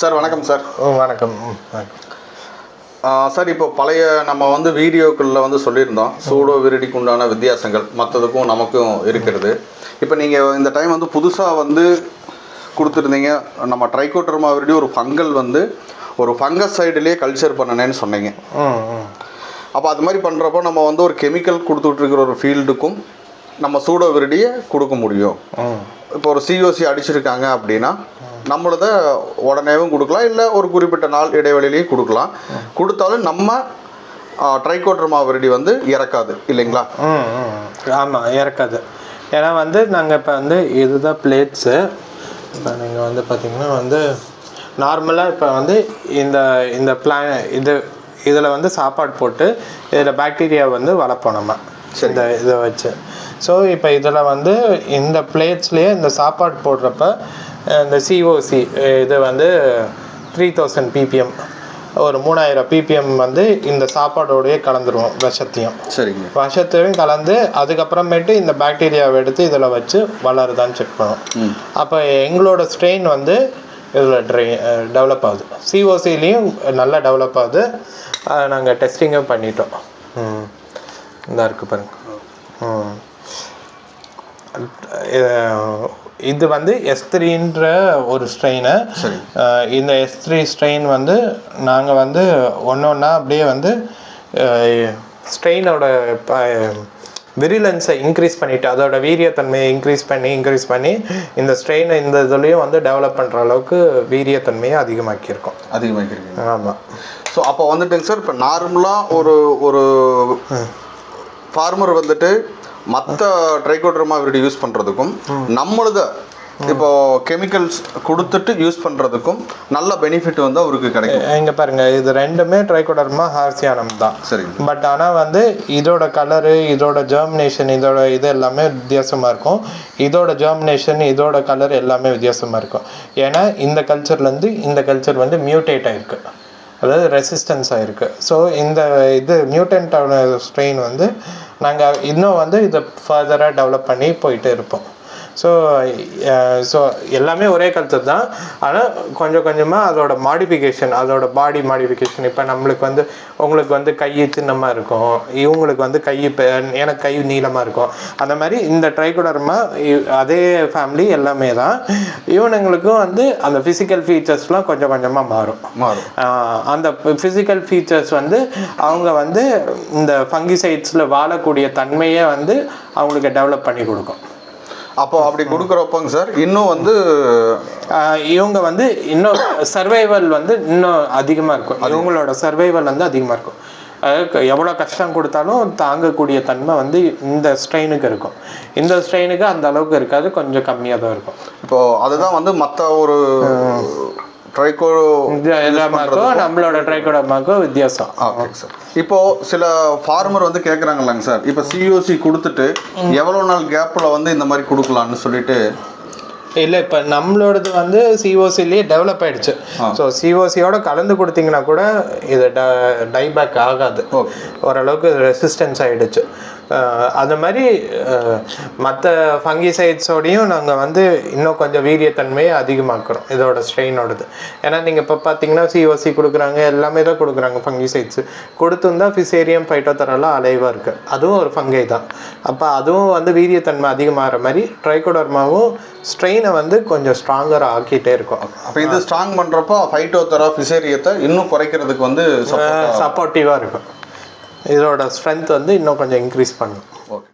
Sir வணக்கம் sir. வணக்கம். Sir இப்போ பழைய நம்ம வந்து வீடியோக்களில் வந்து சொல்லியிருந்தோம். சூடோ விரிடிக்கு உண்டான வித்தியாசங்கள். மற்றதுக்கும் நமக்கும் இருக்கிறது. இப்போ நீங்கள் இந்த டைம் வந்து புதுசாக வந்து கொடுத்துருந்தீங்க. நம்ம ட்ரைகோட்டர்மா விரிடி ஒரு ஃபங்கல் வந்து ஒரு ஃபங்கஸ் சைடுலேயே கல்ச்சர் பண்ணனேன்னு சொன்னீங்க. அப்போ அது மாதிரி பண்ணுறப்போ நம்ம வந்து ஒரு கெமிக்கல் கொடுத்துட்ருக்கிற ஒரு ஃபீல்டுக்கும் நம்ம சூடோ விருடியை கொடுக்க முடியும். இப்போ ஒரு சிஓசி அடிச்சிருக்காங்க அப்படின்னா நம்மளத உடனேவும் கொடுக்கலாம் இல்லை ஒரு குறிப்பிட்ட நாள் இடைவெளியிலையும் கொடுக்கலாம். கொடுத்தாலும் நம்ம ட்ரைகோட்ரமா விரடி வந்து இறக்காது இல்லைங்களா? ம் ஆமாம் இறக்காது. ஏன்னா வந்து நாங்கள் இப்போ வந்து இதுதான் பிளேட்ஸு இப்போ நீங்கள் வந்து பார்த்திங்கன்னா வந்து நார்மலாக இப்போ வந்து இந்த இந்த பிளான் இது இதில் வந்து சாப்பாடு போட்டு இதில் பாக்டீரியா வந்து வளர்ப்போம் நம்ம. இந்த இதை வச்சு. ஸோ இப்போ இதில் வந்து இந்த பிளேட்ஸ்லேயே இந்த சாப்பாடு போடுறப்ப இந்த சிஓசி இது வந்து த்ரீ தௌசண்ட் பிபிஎம் ஒரு மூணாயிரம் பிபிஎம் வந்து இந்த சாப்பாடோடயே கலந்துருவோம் விஷத்தையும். சரிங்க. விஷத்தையும் கலந்து அதுக்கப்புறமேட்டு இந்த பாக்டீரியாவை எடுத்து இதில் வச்சு வளருதான்னு செக் பண்ணுவோம். அப்போ எங்களோட ஸ்ட்ரெயின் வந்து இதில் ட்ரை டெவலப் ஆகுது. சிஓசிலையும் நல்லா டெவலப் ஆகுது. நாங்கள் டெஸ்டிங்கும் பண்ணிட்டோம். ம். இந்த இருக்கு பாருங்க. இது- வந்து எஸ் த்ரீன்ற ஒரு ஸ்ட்ரெயினு இந்த எஸ் த்ரீ ஸ்ட்ரெயின் வந்து நாங்கள் வந்து ஒன்று ஒன்றா அப்படியே வந்து ஸ்ட்ரெயினோட விரிலன்ஸை இன்க்ரீஸ் பண்ணிட்டு அதோட வீரியத்தன்மையை இன்க்ரீஸ் பண்ணி இன்க்ரீஸ் பண்ணி இந்த ஸ்ட்ரெயினை இந்த இதுலேயும் வந்து டெவலப் பண்ணுற அளவுக்கு வீரியத்தன்மையை அதிகமாக்கியிருக்கோம். அதிகமாக்கிருக்கீங்க ஆமாம் ஸோ அப்போ வந்துட்டுங்க சார் இப்போ நார்மலாக ஒரு ஒரு ஃபார்மர் வந்துட்டு மற்ற ட்ரைகோட்ரமா விரடி யூஸ் பண்ணுறதுக்கும் நம்மளத இப்போ கெமிக்கல்ஸ் கொடுத்துட்டு யூஸ் பண்ணுறதுக்கும் நல்ல பெனிஃபிட் வந்து அவருக்கு கிடைக்கும். இங்கே பாருங்க இது ரெண்டுமே ட்ரைகோடர்மா ஹார்சியானம் தான். சரிங்க பட் ஆனால் வந்து இதோட கலரு இதோட ஜெர்மினேஷன் இதோட இது எல்லாமே வித்தியாசமாக இருக்கும். இதோட ஜெர்மினேஷன் இதோட கலர் எல்லாமே வித்தியாசமாக இருக்கும். ஏன்னா இந்த கல்ச்சர்லேருந்து இந்த கல்ச்சர் வந்து மியூட்டேட் ஆயிருக்கு. அதாவது ரெசிஸ்டன்ஸ் ஆகிருக்கு ஸோ இந்த இது மியூட்டன்டான ஸ்ட்ரெயின் வந்து நாங்கள் இன்னும் வந்து இதை ஃபர்தராக டெவலப் பண்ணி போயிட்டு இருப்போம். ஸோ ஸோ எல்லாமே ஒரே கல்ச்சர் தான். ஆனால் கொஞ்சம் கொஞ்சமாக அதோட மாடிஃபிகேஷன் அதோட பாடி மாடிஃபிகேஷன் இப்போ நம்மளுக்கு வந்து உங்களுக்கு வந்து கை சின்னமாக இருக்கும். இவங்களுக்கு வந்து கை பெ- எனக்கு கை நீளமாக இருக்கும். அந்த மாதிரி இந்த ட்ரைகோடர்மா அதே ஃபேமிலி எல்லாமே தான். இவனுங்களுக்கும் வந்து அந்த ஃபிசிக்கல் ஃபீச்சர்ஸ்லாம் கொஞ்சம் கொஞ்சமாக மாறும். மாறும். அந்த ஃபிசிக்கல் ஃபீச்சர்ஸ் வந்து அவங்க வந்து இந்த ஃபங்கிசைட்ஸில் வாழக்கூடிய தன்மையை வந்து அவங்களுக்கு டெவலப் பண்ணி கொடுக்கும். அப்போ அப்படி கொடுக்குறப்பங்க சார் இன்னும் வந்து இவங்க வந்து இன்னும் சர்வைவல் வந்து இன்னும் அதிகமாக இருக்கும். இவங்களோட சர்வைவல் வந்து அதிகமாக இருக்கும். எவ்வளோ கஷ்டம் கொடுத்தாலும் தாங்கக்கூடிய தன்மை வந்து இந்த ஸ்ட்ரெயினுக்கு இருக்கும். இந்த ஸ்ட்ரெயினுக்கு அந்த அளவுக்கு இருக்காது கொஞ்சம் கம்மியாக தான் இருக்கும். இப்போ அதுதான் வந்து மற்ற ஒரு ட்ரைகோ இது எல்லாமாக்கும் நம்மளோட ட்ரைகோடமாக்கும் வித்தியாசம். ஓகே சார் இப்போ சில ஃபார்மர் வந்து கேட்குறாங்கல்லங்க சார் இப்போ சிஓசி கொடுத்துட்டு எவ்வளோ நாள் கேப்பில் வந்து இந்த மாதிரி கொடுக்கலான்னு சொல்லிட்டு இல்லை இப்போ நம்மளோடது வந்து சிஓசிலேயே டெவலப் ஆயிடுச்சு. ஸோ சிஓசியோட கலந்து கொடுத்தீங்கன்னா கூட இது டைபேக் ஆகாது. ஓரளவுக்கு ரெசிஸ்டன்ஸ் ஆயிடுச்சு. அஹ் அது மாதிரி மற்ற ஃபங்கிசைட்ஸோடையும் நாங்கள் வந்து இன்னும் கொஞ்சம் வீரியத்தன்மையை அதிகமாக்குறோம் இதோட ஸ்ட்ரெயினோடது ஏன்னா நீங்கள் இப்போ பார்த்தீங்கன்னா சிஓசி கொடுக்குறாங்க எல்லாமே தான் கொடுக்குறாங்க ஃபங்கிசைட்ஸ் கொடுத்துருந்தா ஃபிசேரியம் ஃபைட்டோதரெல்லாம் அலைவாக இருக்குது அதுவும் ஒரு ஃபங்கை தான். அப்போ அதுவும் வந்து வீரியத்தன்மை அதிகமாகிற மாதிரி ட்ரைகோடர்மாவும் ஸ்ட்ரெயினை வந்து கொஞ்சம் ஸ்ட்ராங்கராக ஆக்கிட்டே இருக்கும். அப்போ இது ஸ்ட்ராங் பண்ணுறப்போ ஃபைட்டோதரா ஃபிசேரியத்தை இன்னும் குறைக்கிறதுக்கு வந்து. சப்போர்ட்டிவாக இருக்கும். இதோட ஸ்ட்ரென்த் வந்து இன்னும் கொஞ்சம் இன்க்ரீஸ் பண்ணும். ஓகே